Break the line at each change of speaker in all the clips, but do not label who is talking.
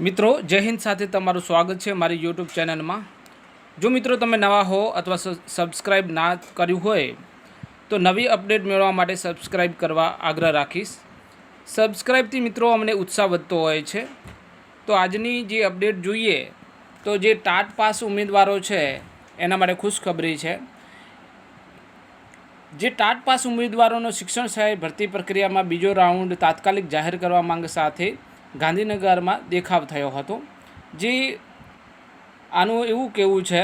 મિત્રો, જય હિન્દ સાથે તમારું સ્વાગત છે મારી યુટ્યુબ ચેનલમાં. જો મિત્રો તમે નવા હો અથવા સબસ્ક્રાઈબ ના કર્યું હોય, તો નવી અપડેટ મેળવવા માટે સબસ્ક્રાઈબ કરવા આગ્રહ રાખીશ. સબસ્ક્રાઈબથી મિત્રો અમને ઉત્સાહ વધતો હોય છે. તો આજની જે અપડેટ જોઈએ, તો જે ટાટ પાસ ઉમેદવારો છે, એના માટે ખુશખબરી છે. જે ટાટ પાસ ઉમેદવારોનો શિક્ષણ સહાય ભરતી પ્રક્રિયામાં બીજો રાઉન્ડ તાત્કાલિક જાહેર કરવા માંગ સાથે ગાંધીનગરમાં દેખાવ થયો હતો. જે આનું એવું કહેવું છે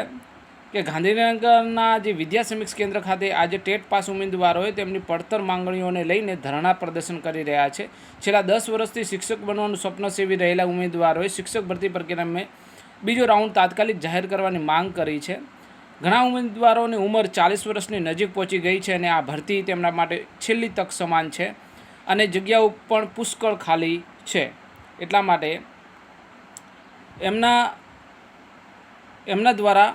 કે ગાંધીનગરના જે વિદ્યા સમીક્ષ કેન્દ્ર ખાતે આજે ટેટ પાસ ઉમેદવારોએ તેમની પડતર માંગણીઓને લઈને ધરણા પ્રદર્શન કરી રહ્યા છે. છેલ્લા દસ વર્ષથી શિક્ષક બનવાનું સ્વપ્ન સેવી રહેલા ઉમેદવારોએ શિક્ષક ભરતી પ્રક્રિયામાં બીજો રાઉન્ડ તાત્કાલિક જાહેર કરવાની માંગ કરી છે. ઘણા ઉમેદવારોની ઉંમર ચાલીસ વર્ષની નજીક પહોંચી ગઈ છે અને આ ભરતી તેમના માટે છેલ્લી તક સમાન છે અને જગ્યાઓ પણ પુષ્કળ ખાલી છે. એટલા માટે એમના એમના દ્વારા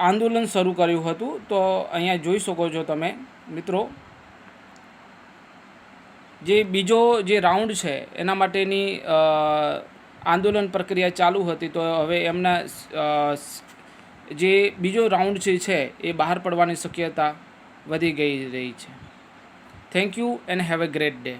આંદોલન શરૂ કર્યું હતું. તો અહીંયા જોઈ શકો છો તમે, મિત્રો. જે બીજો જે રાઉન્ડ છે, એના માટેની આંદોલન પ્રક્રિયા ચાલુ હતી. તો હવે એમના જે બીજો રાઉન્ડ જે છે, એ બહાર પડવાની શક્યતા વધી ગઈ રહી છે. Thank you and have a great day